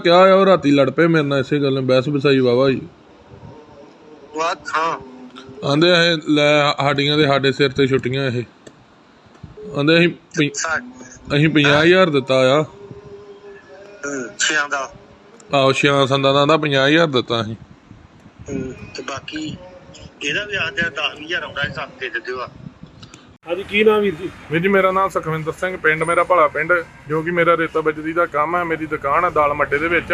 ਕਿਹਾ ਆ ਉਹ ਰਾਤੀ ਲੜ ਪਏ ਮੇਰੇ ਨਾਲ ਇਸੇ ਗੱਲ ਨੇ ਬਹਿਸ ਬਸਾਈ ਵਾਵਾ ਜੀ। ਬਾਤ ਹਾਂ। ਆਂਦੇ ਇਹ ਲੈ ਸਾਡੀਆਂ ਦੇ ਸਾਡੇ ਸਿਰ ਤੇ ਛੁੱਟੀਆਂ ਇਹ। ਆਂਦੇ ਅਸੀਂ ਪੰ- ਅਸੀਂ 50000 ਦਿੱਤਾ ਆ। ਛਿਆਂ ਦਾ। ਆਹੋ ਛਿਆਂ ਸੰਦਾਂ ਦਾ 50000 ਦਿੱਤਾ ਅਸੀਂ। ਹਮ, ਤੇ ਬਾਕੀ ਇਹਦਾ ਵੀ ਆਖਦੇ 10000 ਆਉਂਦਾ ਹੈ ਸਾਨੂੰ ਦੇ ਦਿਓ ਆ। ਹਾਂਜੀ, ਕੀ ਨਾਮ ਵੀਰ ਜੀ? ਵੀਰ ਜੀ, ਮੇਰਾ ਨਾਮ ਸੁਖਵਿੰਦਰ ਸਿੰਘ, ਪਿੰਡ ਮੇਰਾ ਭਲਾ ਪਿੰਡ, ਜੋ ਕਿ ਮੇਰਾ ਰੇਤਾ ਬਜਰੀ ਦਾ ਕੰਮ ਹੈ, ਮੇਰੀ ਦੁਕਾਨ ਹੈ ਦਾਲ ਮੱਡੇ ਦੇ ਵਿੱਚ,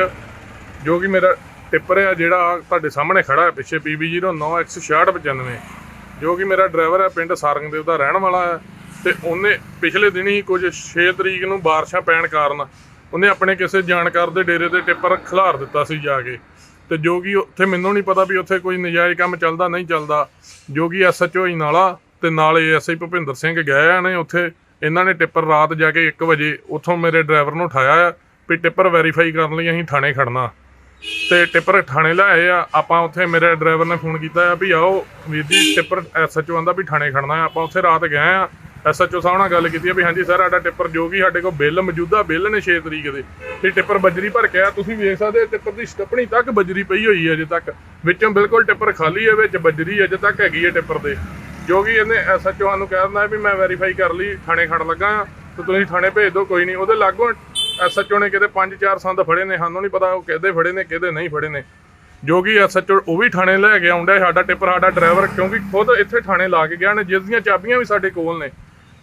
ਜੋ ਕਿ ਮੇਰਾ ਟਿੱਪਰ ਹੈ, ਜਿਹੜਾ ਤੁਹਾਡੇ ਸਾਹਮਣੇ ਖੜਾ ਹੈ, ਪਿੱਛੇ PB09X6695 ਜੋ ਕਿ ਮੇਰਾ ਡਰਾਈਵਰ ਹੈ, ਪਿੰਡ ਸਾਰੰਗ ਸਾਰੰਗਦੇਵ ਦਾ ਰਹਿਣ ਵਾਲਾ ਹੈ, ਤੇ ਉਹਨੇ ਪਿਛਲੇ ਦਿਨ ਹੀ ਕੁਝ 6 ਤਰੀਕ ਨੂੰ ਬਾਰਿਸ਼ਾਂ ਪੈਣ ਕਾਰਨ ਉਹਨੇ ਆਪਣੇ ਕਿਸੇ ਜਾਣਕਾਰ ਦੇ ਡੇਰੇ ਤੇ ਟਿੱਪਰ ਖਿਲਾਰ ਦਿੱਤਾ ਸੀ ਜਾ ਕੇ, ਤੇ ਜੋ ਕਿ ਉੱਥੇ ਮੈਨੂੰ ਨਹੀਂ ਪਤਾ ਵੀ ਉੱਥੇ ਕੋਈ ਨਜਾਇਜ਼ ਕੰਮ ਚੱਲਦਾ, ਨਹੀਂ ਚੱਲਦਾ, ਜੋ ਕਿ ਐਸਐਚਓ ਨਾਲਾ ਤੇ ਨਾਲ ਏਐਸਆਈ ਭੁਪਿੰਦਰ ਸਿੰਘ ਗਏ ਨੇ ਉੱਥੇ। ਇਹਨਾਂ ਨੇ ਟਿੱਪਰ ਰਾਤ ਜਾ ਕੇ 1 ਵਜੇ ਉੱਥੋਂ ਮੇਰੇ ਡਰਾਈਵਰ ਨੂੰ ਉਠਾਇਆ ਵੀ ਟਿੱਪਰ ਵੈਰੀਫਾਈ ਕਰਨ ਲਈ ਅਸੀਂ ਥਾਣੇ ਖੜਨਾ। ਤੇ ਟਿੱਪਰ ਥਾਣੇ ਲਾਏ ਆ। ਆਪਾਂ ਉੱਥੇ ਮੇਰੇ ਡਰਾਈਵਰ ਨੇ ਫੋਨ ਕੀਤਾ ਆ ਵੀ ਆਓ ਵੀਰ ਜੀ, ਟਿੱਪਰ ਐਸਐਚਓ ਆਂਦਾ ਵੀ ਥਾਣੇ ਖੜਨਾ ਆ। ਆਪਾਂ ਉੱਥੇ ਰਾਤ ਗਏ ਆ। ਐਸਐਚਓ ਸਾਹਿਬ ਨਾਲ ਗੱਲ ਕੀਤੀ ਆ ਵੀ ਹਾਂਜੀ ਸਰ, ਸਾਡਾ ਟਿੱਪਰ ਜੋ ਕਿ ਸਾਡੇ ਕੋਲ ਬਿੱਲ ਮੌਜੂਦਾ ਬਿੱਲ ਨੇ 6 ਤਰੀਕ ਦੇ। ਤੇ ਟਿੱਪਰ ਬਜਰੀ ਭਰ ਕੇ ਆ। ਤੁਸੀਂ ਵੇਖ ਸਕਦੇ ਹੋ ਟਿੱਪਰ ਦੀ ਸਟੱਪਣੀ ਤੱਕ ਬਜਰੀ ਪਈ ਹੋਈ ਹੈ ਅਜੇ ਤੱਕ। ਵਿੱਚੋਂ ਬਿਲਕੁਲ ਟਿੱਪਰ ਖਾਲੀ ਹੈ ਵਿੱਚ ਬਜਰੀ ਅਜੇ ਤੱਕ ਹੈਗੀ ਹੈ ਟਿੱਪਰ ਦੇ ਜੋ ਕਿ ਇਹਨੇ ਐਸਐਚਓ ਨੂੰ ਕਹਿ ਦਿੰਦਾ ਵੀ ਮੈਂ ਵੈਰੀਫਾਈ ਕਰ ਲਈ, ਥਾਣੇ ਖੜ ਲੱਗਾ ਆ ਤੇ ਤੁਸੀਂ ਥਾਣੇ ਭੇਜ ਦਿਓ, ਕੋਈ ਨਹੀਂ। ਉਹਦੇ ਲਾਗੋਂ ਐਸਐਚਓ ਨੇ ਕਿਤੇ 5-4 ਸੰਦ ਫੜੇ ਨੇ, ਸਾਨੂੰ ਨਹੀਂ ਪਤਾ ਉਹ ਕਿਹਦੇ ਫੜੇ ਨੇ, ਕਿਹਦੇ ਨਹੀਂ ਫੜੇ ਨੇ। ਜੋ ਕਿ ਐਸਐਚਓ ਉਹ ਵੀ ਥਾਣੇ ਲੈ ਕੇ ਆਉਂਦਾ ਸਾਡਾ ਟਿੱਪਰ, ਸਾਡਾ ਡਰਾਈਵਰ, ਕਿਉਂਕਿ ਖੁਦ ਇੱਥੇ ਥਾਣੇ ਲਾ ਕੇ ਗਿਆ ਨੇ, ਜਿਸ ਦੀਆਂ ਚਾਬੀਆਂ ਵੀ ਸਾਡੇ ਕੋਲ ਨੇ।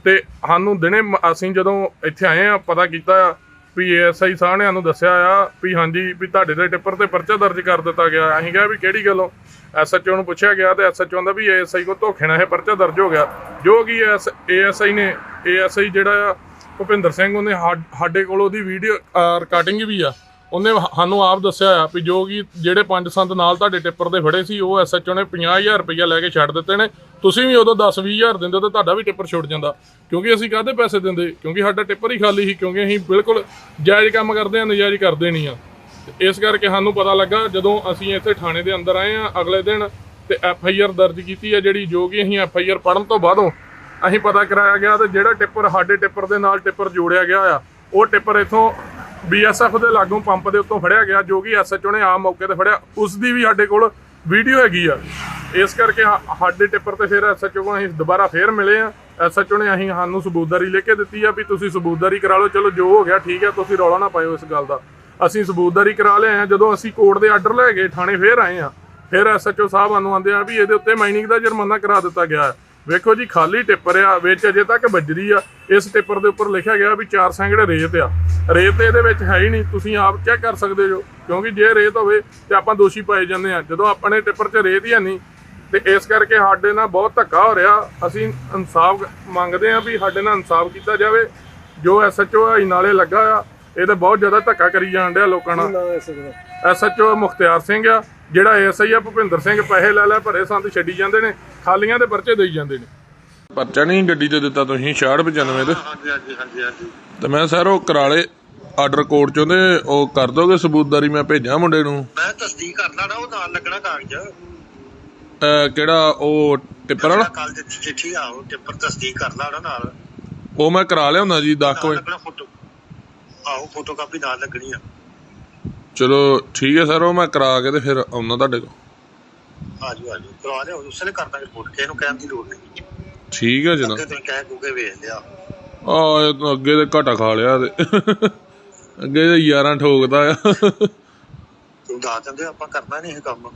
ਤੇ ਸਾਨੂੰ ਦਿਨੇ ਅਸੀਂ ਜਦੋਂ ਇੱਥੇ ਆਏ ਆ ਪਤਾ ਕੀਤਾ ਆ ਵੀ ਐਸਆਈ ਸਾਹਿਬ ਨੇ ਸਾਨੂੰ ਦੱਸਿਆ ਆ ਵੀ ਹਾਂਜੀ ਵੀ ਤੁਹਾਡੇ ਦੇ ਟਿੱਪਰ ਤੇ ਪਰਚਾ ਦਰਜ ਕਰ ਦਿੱਤਾ ਗਿਆ। ਅਸੀਂ ਕਿਹਾ ਵੀ ਕਿਹੜੀ ਗੱਲੋਂ? ਐਸਐਚਓ ਨੂੰ ਪੁੱਛਿਆ ਗਿਆ ਤੇ ਐਸਐਚਓ ਕਹਿੰਦਾ ਵੀ ਐਸਆਈ ਕੋ ਧੋਖੇ ਨਾਲ ਇਹ ਪਰਚਾ ਦਰਜ ਹੋ ਗਿਆ। ਜੋ ਕਿ ਐਸ ਏਐਸਆਈ ਨੇ ਏਐਸਆਈ ਜਿਹੜਾ ਆ, ਭੁਪਿੰਦਰ ਸਿੰਘ ਉਹਨੇ ਸਾ- ਸਾਡੇ ਕੋਲ ਉਹਦੀ ਵੀਡੀਓ ਰਿਕਾਰਡਿੰਗ ਵੀ ਆ। ਉਹਨੇ ਸਾਨੂੰ ਆਪ ਦੱਸਿਆ ਆ ਵੀ ਜੋ ਕਿ ਜਿਹੜੇ ਪੰਜ ਸੰਤ ਨਾਲ ਤੁਹਾਡੇ ਟਿੱਪਰ ਦੇ ਫੜੇ ਸੀ, ਉਹ ਐਸਐਚਓ ਨੇ 50000 ਰੁਪਇਆ ਲੈ ਕੇ ਛੱਡ ਦਿੱਤੇ ਨੇ। ਤੁਸੀਂ ਵੀ ਉਦੋਂ 10 20000 ਦਿੰਦੇ ਤਾਂ ਤੁਹਾਡਾ ਵੀ ਟਿੱਪਰ ਛੁੱਟ ਜਾਂਦਾ। ਕਿਉਂਕਿ ਅਸੀਂ ਕਾਹਦੇ ਪੈਸੇ ਦਿੰਦੇ? ਕਿਉਂਕਿ ਸਾਡਾ ਟਿੱਪਰ ਹੀ ਖਾਲੀ ਸੀ, ਕਿਉਂਕਿ ਅਸੀਂ ਬਿਲਕੁਲ ਜਾਇਜ਼ ਕੰਮ ਕਰਦੇ ਆ ਨਜਾਇਜ਼ ਕਰਦੇ ਨਹੀਂ ਆ ਤੇ ਇਸ ਕਰਕੇ ਸਾਨੂੰ ਪਤਾ ਲੱਗਾ, ਜਦੋਂ ਅਸੀਂ ਇੱਥੇ ਥਾਣੇ ਦੇ ਅੰਦਰ ਆਏ ਆ ਅਗਲੇ ਦਿਨ ਤੇ ਐਫ ਆਈ ਆਰ ਦਰਜ ਕੀਤੀ ਹੈ, ਜਿਹੜੀ ਜੋ ਕਿ ਅਸੀਂ ਐਫ ਆਈ ਆਰ ਪੜਨ ਤੋਂ ਬਾਅਦੋਂ ਅਸੀਂ ਪਤਾ ਕਰਾਇਆ ਗਿਆ ਤੇ ਜਿਹੜਾ ਟਿੱਪਰ ਸਾਡੇ ਟਿੱਪਰ ਦੇ ਨਾਲ ਟਿੱਪਰ ਜੋੜਿਆ ਗਿਆ ਆ, ਉਹ ਟਿੱਪਰ ਇਥੋਂ ਬੀਐਸਐਫ ਦੇ ਲਾਗੋਂ ਪੰਪ ਦੇ ਉੱਤੋਂ ਫੜਿਆ ਗਿਆ, ਜੋ ਕਿ ਐਸਐਚਓ ਨੇ ਆਮ ਮੌਕੇ ਤੇ ਫੜਿਆ। ਉਸ ਦੀ ਵੀ ਸਾਡੇ ਕੋਲ ਵੀਡੀਓ ਹੈਗੀ ਆ। ਇਸ ਕਰਕੇ ਸਾਡੇ ਟਿੱਪਰ ਤੇ ਫਿਰ ਐਸਐਚਓ ਕੋਲ ਅਸੀਂ ਦੁਬਾਰਾ ਫੇਰ ਮਿਲੇ ਆ। ਐਸਐਚਓ ਨੇ ਅਸੀਂ ਸਾਨੂੰ ਸਬੂਤਦਾਰੀ ਲੈ ਕੇ ਦਿੱਤੀ ਆ ਵੀ ਤੁਸੀਂ ਸਬੂਤਦਾਰੀ ਕਰਾ ਲਓ। ਚਲੋ, ਜੋ ਹੋ ਗਿਆ ਠੀਕ ਆ, ਤੁਸੀਂ ਰੌਲਾ ਨਾ ਪਾਇਓ ਇਸ ਗੱਲ ਦਾ। ਅਸੀਂ ਸਬੂਤਦਾਰੀ ਕਰਾ ਲਿਆ ਆ। ਜਦੋਂ ਅਸੀਂ ਕੋਰਟ ਦੇ ਆਰਡਰ ਲੈ ਗਏ, ਥਾਣੇ ਫੇਰ ਆਏ ਆ। ਫਿਰ ਐਸਐਚਓ ਸਾਹਿਬ ਸਾਨੂੰ ਆਂਦੇ ਆ ਵੀ ਇਹਦੇ ਉੱਤੇ ਮਾਈਨਿੰਗ ਦਾ ਜੁਰਮਾਨਾ ਕਰਾ ਦਿੱਤਾ ਗਿਆ। ਹੈ ਵੇਖੋ ਜੀ ਖਾਲੀ ਟਿੱਪਰ ਆ ਵਿੱਚ ਅਜੇ ਤੱਕ ਬੱਜਰੀ ਆ। ਇਸ ਟਿੱਪਰ ਦੇ ਉੱਪਰ ਲਿਖਿਆ ਗਿਆ ਵੀ ਚਾਰ ਸੈਂਕੜੇ ਰੇਤ ਆ। ਰੇਤ ਇਹਦੇ ਵਿੱਚ ਹੈ ਹੀ ਨਹੀਂ ਤੁਸੀਂ ਆਪ ਚੈੱਕ ਕਰ ਸਕਦੇ ਹੋ ਕਿਉਂਕਿ ਜੇ ਰੇਤ ਹੋਵੇ ਤੇ ਆਪਾਂ ਦੋਸ਼ੀ ਪਾਏ ਜਾਂਦੇ ਆ। ਜਦੋਂ ਆਪਣੇ ਟਿੱਪਰ 'ਚ ਰੇਤ ਹੀ ਨਹੀਂ ਤੇ ਇਸ ਕਰਕੇ ਸਾਡੇ ਨਾਲ ਬਹੁਤ ਧੱਕਾ ਹੋ ਰਿਹਾ। ਅਸੀਂ ਇਨਸਾਫ ਮੰਗਦੇ ਆ ਵੀ ਸਾਡੇ ਨਾਲ ਇਨਸਾਫ ਕੀਤਾ ਜਾਵੇ। ਜੋ ਐਸਐਚਓ ਹੈ ਨਾਲੇ ਲੱਗਾ ਆ। ਇਹ ਤਾਂ ਬਹੁਤ ਜ਼ਿਆਦਾ ਧੱਕਾ ਕਰੀ ਜਾਣ ਡਿਆ ਲੋਕਾਂ ਨਾਲ। ਐਸਐਚਓ ਮੁਖਤਿਆਰ ਸਿੰਘ ਆ ਜਿਹੜਾ ਐਸਆਈ ਆ ਭੁਪਿੰਦਰ ਸਿੰਘ ਪੈਸੇ ਲੈ ਲੈ ਭਰੇ ਸੰਦ ਛੱਡੀ ਜਾਂਦੇ ਨੇ। ਖਾਲੀਆਂ ਦੇ ਪਰਚੇ ਦੇਈ ਜਾਂਦੇ ਨੇ। ਪਰਚਾ ਨਹੀਂ ਗੱਡੀ ਤੇ ਦਿੱਤਾ ਤੁਸੀਂ 6695 ਤੇ। ਹਾਂਜੀ ਹਾਂਜੀ ਹਾਂਜੀ ਹਾਂਜੀ। ਤੇ ਮੈਂ ਸਰ ਉਹ ਕਰਾਲੇ ਆਰਡਰ ਕੋਡ ਚੋਂ ਤੇ ਉਹ ਕਰ ਦੋਗੇ ਸਬੂਤਦਾਰੀ ਮੈਂ ਭੇਜਾਂ ਮੁੰਡੇ ਨੂੰ? ਮੈਂ ਤਸਦੀਕ ਕਰਦਾ ਨਾ ਉਹ ਨਾਲ ਲੱਗਣਾ ਕਾਗਜ਼। ਅਹ ਕਿਹੜਾ ਉਹ ਟਿੱਪਰ ਵਾਲਾ? ਕੱਲ ਦਿੱਤੀ ਚਿੱਠੀ ਆਓ ਟਿੱਪਰ ਤਸਦੀਕ ਕਰ ਲਾ ਉਹਨਾਂ ਨਾਲ। ਉਹ ਮੈਂ ਕਰਾ ਲਿਆਉਂਦਾ ਜੀ 10 ਨਾਲ ਵਜੇ। ਲੱਗਣਾ ਫੋਟੋ। ਫੋਟੋ ਕਾਪੀ ਨਾਲ ਲੱਗਣੀ ਆ। ਚਲੋ ਠੀਕ ਹੈ ਸਰ ਉਹ ਮੈਂ ਕਰਾ ਕੇ ਤੇ ਫਿਰ ਆਉਣਾ ਤੁਹਾਡੇ ਕੋਲ। ਆਜੋ ਆਜੋ ਕਰਵਾ ਲਿਓ ਉਸਲੇ ਕਰ ਦਾਂਗੇ ਰਿਪੋਰਟ ਕਿਸੇ ਨੂੰ ਕਹਿਣ ਦੀ ਲੋੜ ਨਹੀਂ। ਠੀਕ ਹੈ ਜਨਾਬ ਅੱਗੇ ਤੁਸੀਂ ਕਹਿ ਕੂਗੇ ਵੇਖ ਲਿਆ। ਆ ਇਹ ਤਾਂ ਅੱਗੇ ਤੇ ਘਾਟਾ ਖਾ ਲਿਆ ਤੇ। ਅੱਗੇ ਤੇ 11 ਠੋਕਦਾ ਆ। ਤੂੰ ਦੱਸ ਦਿੰਦੇ ਆਪਾਂ ਕਰਨਾ ਨਹੀਂ ਇਹ ਕੰਮ।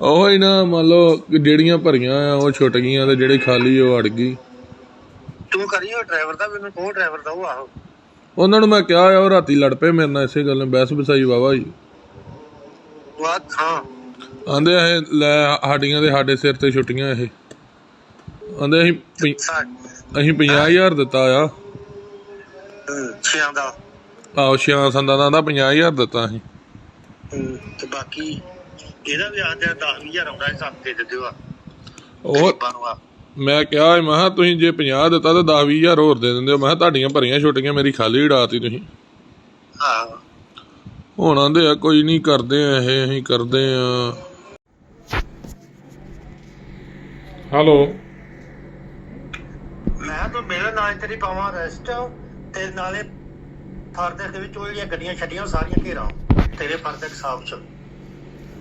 ਉਹ ਹੀ ਨਾ ਮੰਨ ਲਓ ਕਿ ਜਿਹੜੀਆਂ ਭਰੀਆਂ ਆ ਉਹ ਛੁੱਟ ਗਈਆਂ ਤੇ ਜਿਹੜੀ ਖਾਲੀ ਉਹ ਅੜ ਗਈ। ਤੂੰ ਕਰੀਓ ਡਰਾਈਵਰ ਦਾ ਮੈਨੂੰ ਕਹੋ ਡਰਾਈਵਰ ਦਾ ਉਹ ਆਹੋ। ਉਹਨਾਂ ਨੂੰ ਮੈਂ ਕਿਹਾ ਆ ਉਹ ਰਾਤੀ ਲੜ ਪਏ ਮੇਰੇ ਨਾਲ ਇਸੇ ਗੱਲ ਨੇ ਬਹਿਸ ਬਸਾਈ ਵਾਵਾ ਜੀ ਬਾਤ ਹਾਂ। ਆਂਦੇ ਇਹ ਲੈ ਸਾਡੀਆਂ ਦੇ ਸਾਡੇ ਸਿਰ ਤੇ ਛੁੱਟੀਆਂ ਇਹ। ਆਂਦੇ ਅਸੀਂ ਪੰ- ਸਾ ਅਸੀਂ 50000 ਦਿੱਤਾ ਆ। ਛਿਆਂ ਦਾ। ਆਹੋ ਛਿਆਂ ਸੰਦਾਂ ਦਾ 50000 ਦਿੱਤਾ ਅਸੀਂ। ਤੇ ਬਾਕੀ ਇਹਦਾ ਵੀ ਆਖਦੇ 10000 ਆਉਂਦਾ ਹੈ ਸਾਨੂੰ ਦੇ ਦਿਓ ਆ। ਉਹ ਗਰੀਬਾਂ ਨੂੰ ਆ। ਮੈਂ ਕਿਹਾ ਮੈਂ ਕਿਹਾ ਤੁਸੀਂ ਜੇ 50 ਦਿੱਤਾ ਤਾਂ 10 20000 ਹੋਰ ਦੇ ਦਿੰਦੇ ਹੋ। ਮੈਂ ਕਿਹਾ ਤੁਹਾਡੀਆਂ ਭਰੀਆਂ ਛੁੱਟੀਆਂ ਮੇਰੀ ਖਾਲੀ ਉਡਾਤੀ ਤੁਸੀਂ। ਹਾਂ। ਹੁਣ ਆਂਦੇ ਆ ਕੋਈ ਨਹੀਂ ਕਰਦੇ ਆ ਇਹ ਅਸੀਂ ਕਰਦੇ ਆ। ਹੈਲੋ ਮੈਂ ਤਾਂ ਮੇਰੇ ਨਾਲ ਤੇਰੀ ਪਾਵਾਂ ਰੈਸਟ ਤੇ ਨਾਲੇ ਥਾਰ ਦੇ ਵਿੱਚ ਉਹ ਜਿਹੜੀਆਂ ਗੱਡੀਆਂ ਛੱਡੀਆਂ ਉਹ ਸਾਰੀਆਂ ਘੇਰਾ ਤੇਰੇ ਫਰਜ਼ ਦੇ ਹਿਸਾਬ ਚ।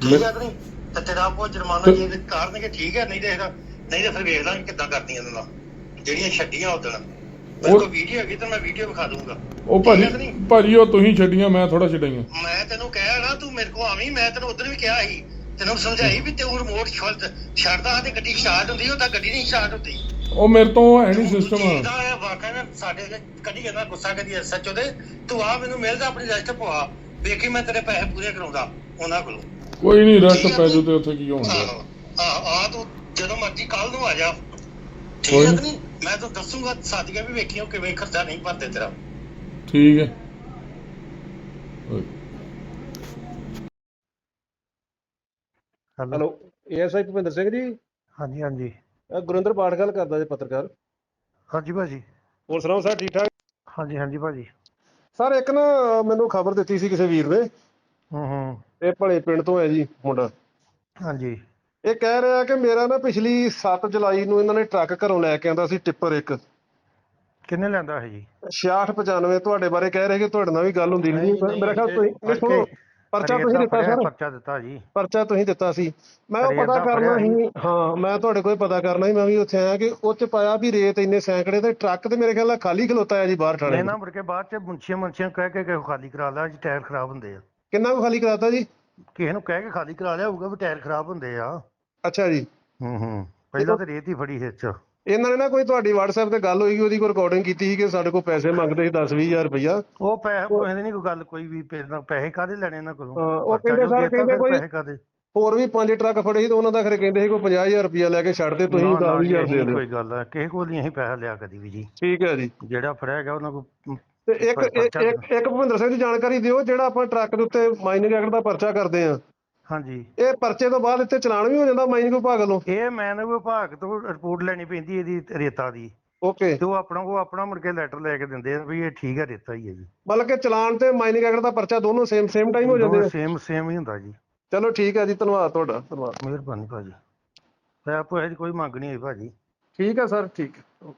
ਠੀਕ ਹੈ ਕਿ ਨਹੀਂ? ਤੇ ਤੇਰਾ ਕੋ ਜੁਰਮਾਨਾ ਜੇ ਕਰਨਗੇ ਠੀਕ ਹੈ ਨਹੀਂ ਤੇ ਇਹਦਾ ਨਹੀਂ ਤੇ ਫਿਰ ਵੇਖ ਲਾਂਗੇ ਕਿੱਦਾਂ ਕਰਦੀਆਂ ਇਹਨਾਂ ਨਾਲ ਜਿਹੜੀਆਂ ਛੱਡੀਆਂ ਉਦੋਂ ਮੇਰੇ ਕੋਲ ਵੀਡੀਓ ਹੈਗੀ ਤਾਂ ਮੈਂ ਵੀਡੀਓ ਵਿਖਾ ਦੂੰਗਾ ਉਹ ਭਾਜੀ ਭਾਜੀ ਉਹ ਤੁਸੀਂ ਛੱਡੀਆਂ ਮੈਂ ਥੋੜਾ ਛਡਾਈਆਂ ਮੈਂ ਤੈਨੂੰ ਕਹਿਆ ਨਾ ਤੂੰ ਮੇਰੇ ਕੋਲ ਆਵੀਂ ਮੈਂ ਤੈਨੂੰ ਉਦੋਂ ਵੀ ਕਿਹਾ ਸੀ। ਤੈਨੂੰ ਸਮਝਾਈ ਵੀ ਤੂੰ ਰਿਮੋਟ ਛੱਡਦਾ ਤੇ ਗੱਡੀ ਸਟਾਰਟ ਹੁੰਦੀ ਉਹ ਤਾਂ ਗੱਡੀ ਨਹੀਂ ਸਟਾਰਟ ਹੁੰਦੀ। ਉਹ ਮੇਰੇ ਤੋਂ ਹੈ ਨਹੀਂ ਸਿਸਟਮ ਇਹ ਵਾਕਿਆ ਨਾ ਸਾਡੇ ਕਦੀ ਕਹਿੰਦਾ ਗੁੱਸਾ ਕਦੀ ਸੱਚੋ ਦੇ ਤੂੰ ਆ ਮੈਨੂੰ ਮਿਲਦਾ ਆਪਣੀ ਰਜਿਸਟ ਪਵਾ ਵੇਖੀ ਮੈਂ ਤੇਰੇ ਪੈਸੇ ਪੂਰੇ ਕਰਾਉਂਦਾ ਉਹਨਾਂ ਕੋਲੋਂ। ਕੋਈ ਨਹੀਂ ਰੈਸਟ ਪੈ ਜੂ ਤੇ? ਉੱਥੇ ਕੀ ਹੋਣਾ ਆ ਆ ਤੂੰ ਜਦੋਂ ਮਰਜ਼ੀ ਕੱਲ ਨੂੰ ਆ ਜਾ। ਠੀਕ ਹੈ ਨਹੀਂ? ਮੈਂ ਤਾਂ ਦੱਸੂਗਾ ਸਾਡੀਆਂ ਵੀ ਵੇਖੀਓ ਕਿਵੇਂ ਖਰਚਾ ਨਹੀਂ ਭਰਦੇ ਤੇਰਾ। ਠੀਕ ਹੈ। ਓਏ। ਹੈਲੋ। ਏਐਸਆਈ ਭੁਪਿੰਦਰ ਸਿੰਘ ਜੀ? ਹਾਂਜੀ ਹਾਂਜੀ। ਇਹ ਗੁਰਿੰਦਰ ਪਾਠ ਗੱਲ ਕਰਦਾ ਜੀ ਪੱਤਰਕਾਰ। ਹਾਂਜੀ ਭਾਜੀ। ਹੋਰ ਸੁਣਾਓ ਸਰ ਠੀਕ ਠਾਕ ਹਾਂਜੀ ਹਾਂਜੀ ਭਾਜੀ। ਸਰ ਇੱਕ ਨਾ ਮੈਨੂੰ ਖਬਰ ਦਿੱਤੀ ਸੀ ਕਿਸੇ ਵੀਰ ਨੇ। ਹੂੰ ਹੂੰ। ਇਹ ਭਲੇ ਪਿੰਡ ਤੋਂ ਹੈ ਜੀ ਮੁੰਡਾ। ਹਾਂਜੀ। ਇਹ ਕਹਿ ਰਿਹਾ ਕਿ ਮੇਰਾ ਨਾ ਪਿਛਲੀ 7 ਜੁਲਾਈ ਨੂੰ ਇਹਨਾਂ ਨੇ ਟਰੱਕ ਘਰੋਂ ਲੈ ਕੇ ਆਂਦਾ ਸੀ ਟਿੱਪਰ ਇੱਕ। ਕਿੰਨੇ ਲੈਂਦਾ ਹੈ ਜੀ? 6695 ਤੁਹਾਡੇ ਬਾਰੇ ਕਹਿ ਰਹੇ ਕਿ ਤੁਹਾਡੇ ਨਾਲ ਵੀ ਗੱਲ ਹੁੰਦੀ ਨਹੀਂ। ਨਹੀਂ, ਮੇਰਾ ਖਿਆਲ ਤੁਸੀਂ ਨਹੀਂ ਕੇ ਸੁਣੋ। ਪਰਚਾ ਤੁਸੀਂ ਦਿੱਤਾ ਸਰ? ਪਰਚਾ ਦਿੱਤਾ ਜੀ। ਪਰਚਾ ਤੁਸੀਂ ਦਿੱਤਾ ਸੀ। ਮੈਂ ਉਹ ਪਤਾ ਕਰਨਾ ਸੀ ਹਾਂ ਮੈਂ ਤੁਹਾਡੇ ਕੋਲ ਪਤਾ ਕਰਨਾ ਸੀ ਮੈਂ ਵੀ ਉੱਥੇ ਆਇਆ ਕਿ ਚ ਪਾਇਆ ਵੀ ਰੇਤ ਇੰਨੇ ਸੈਂਕੜੇ ਤੇ ਟਰੱਕ ਤੇ ਮੇਰੇ ਖਿਆਲ ਨਾਲ ਖਾਲੀ ਖਲੋਤਾ ਹੈ ਜੀ ਬਾਹਰ ਠਾਣੇ ਨਾ ਮੁੜ ਕੇ ਬਾਅਦ ਚ ਮੁੰਸ਼ੀਆਂ ਮੁੰਸ਼ੀਆਂ ਕਹਿ ਕੇ ਕਿ ਖਾਲੀ ਕਰਾ ਲਿਆ ਜੀ ਟਾਇਰ ਖਰਾਬ ਹੁੰਦੇ ਆ। ਕਿੰਨਾ ਕੁ ਖਾਲੀ ਕਰਾਤਾ ਜੀ? ਕਿਸੇ ਨੂੰ ਕਹਿ ਕੇ ਖਾਲੀ ਕਰਾ ਲਿਆ ਹੋਊਗਾ ਵੀ ਟਾਇਰ ਖਰਾਬ ਹੁੰਦੇ ਆ। ਅੱਛਾ ਜੀ। ਹੂੰ ਹੂੰ। ਪਹਿਲਾਂ ਤਾਂ ਰੇਤ ਹੀ ਫੜੀ ਹਿੱਚ ਇਹਨਾਂ ਨੇ ਨਾ ਕੋਈ ਤੁਹਾਡੀ WhatsApp ਤੇ ਗੱਲ ਹੋਈ ਉਹਦੀ ਕੋਈ ਰਿਕਾਰਡਿੰਗ ਕੀਤੀ ਸੀ ਕਿ ਸਾਡੇ ਕੋਲ ਪੈਸੇ ਮੰਗਦੇ ਸੀ 10 20000 ਰੁਪਇਆ ਉਹ ਪੈਸੇ ਕੋਈ ਨਹੀਂ ਕੋਈ ਗੱਲ ਕੋਈ ਵੀ ਪੈਸੇ ਕਾਹਦੇ ਲੈਣੇ ਇਹਨਾਂ ਕੋਲੋਂ? ਉਹ ਕਹਿੰਦੇ ਸਰ, ਕਹਿੰਦੇ ਕੋਈ- ਪੈਸੇ ਕਾਹਦੇ? ਹੋਰ ਵੀ ਪੰਜ ਟਰੱਕ ਫੜੇ ਸੀ ਤੇ ਉਹਨਾਂ ਦਾ ਖਰੇ ਕਹਿੰਦੇ ਸੀ ਕੋਈ 50000 ਰੁਪਇਆ ਲੈ ਕੇ ਛੱਡ ਦੇ ਤੁਸੀਂ ਨਾ, ਨਾ 10000 ਜੀ, ਦੇ ਦਿਓ। ਕੋਈ ਗੱਲ ਹੈ ਕਿਸੇ ਕੋਲ ਨਹੀਂ ਅਸੀਂ ਪੈਸਾ ਲਿਆ ਕਦੀ ਵੀ ਜੀ। ਠੀਕ ਹੈ ਜੀ। ਜਿਹੜਾ ਫੜਿਆ ਗਿਆ ਉਹਨਾਂ ਕੋਲ ਤੇ ਇੱਕ ਇੱਕ ਪਰਚਾ- ਇੱਕ- ਇੱਕ ਭੁਪਿੰਦਰ ਸਿੰਘ ਦੀ ਜਾਣਕਾਰੀ ਦਿਓ ਜਿਹੜਾ ਆਪਾਂ ਟਰੱਕ ਦੇ ਉੱਤੇ ਮਾਈਨਿੰਗ ਐਕਟ ਦਾ ਪਰਚਾ ਕਰਦੇ ਆ ਹਾਂਜੀ। ਇਹ ਪਰਚੇ ਤੋਂ ਬਾਅਦ ਇੱਥੇ ਚਲਾਨ ਵੀ ਹੋ ਜਾਂਦਾ ਮਾਈਨਿੰਗ ਵਿਭਾਗ ਵੱਲੋਂ? ਇਹ ਮੈਨ ਵਿਭਾਗ ਤੋਂ ਰਿਪੋਰਟ ਲੈਣੀ ਪੈਂਦੀ ਇਹਦੀ ਰੇਤਾ ਦੀ। ਓਕੇ। ਤੇ ਉਹ ਆਪਣਾ ਉਹ ਆਪਣਾ ਮੁੜ ਕੇ ਲੈਟਰ ਲੈ ਕੇ ਦਿੰਦੇ ਆ ਵੀ ਇਹ ਠੀਕ ਹੈ ਰੇਤਾ ਹੀ ਹੈ ਜੀ। ਮਤਲਬ ਕਿ ਚਲਾਨ ਤੇ ਮਾਈਨਿੰਗ ਐਕਟ ਦਾ ਪਰਚਾ ਦੋਨੋਂ ਸੇਮ ਸੇਮ ਟਾਈਮ ਹੋ ਜਾਂਦੇ ਆ? ਸੇਮ ਸੇਮ ਹੀ ਹੁੰਦਾ ਜੀ। ਚਲੋ ਠੀਕ ਹੈ ਜੀ ਧੰਨਵਾਦ ਤੁਹਾਡਾ ਧੰਨਵਾਦ। ਮਿਹਰਬਾਨੀ ਭਾਜੀ। ਪੈਪ ਹੋਇਆ ਦੀ ਕੋਈ ਮੰਗ ਨਹੀਂ ਹੋਈ ਭਾਜੀ। ਠੀਕ ਹੈ ਸਰ ਠੀਕ ਹੈ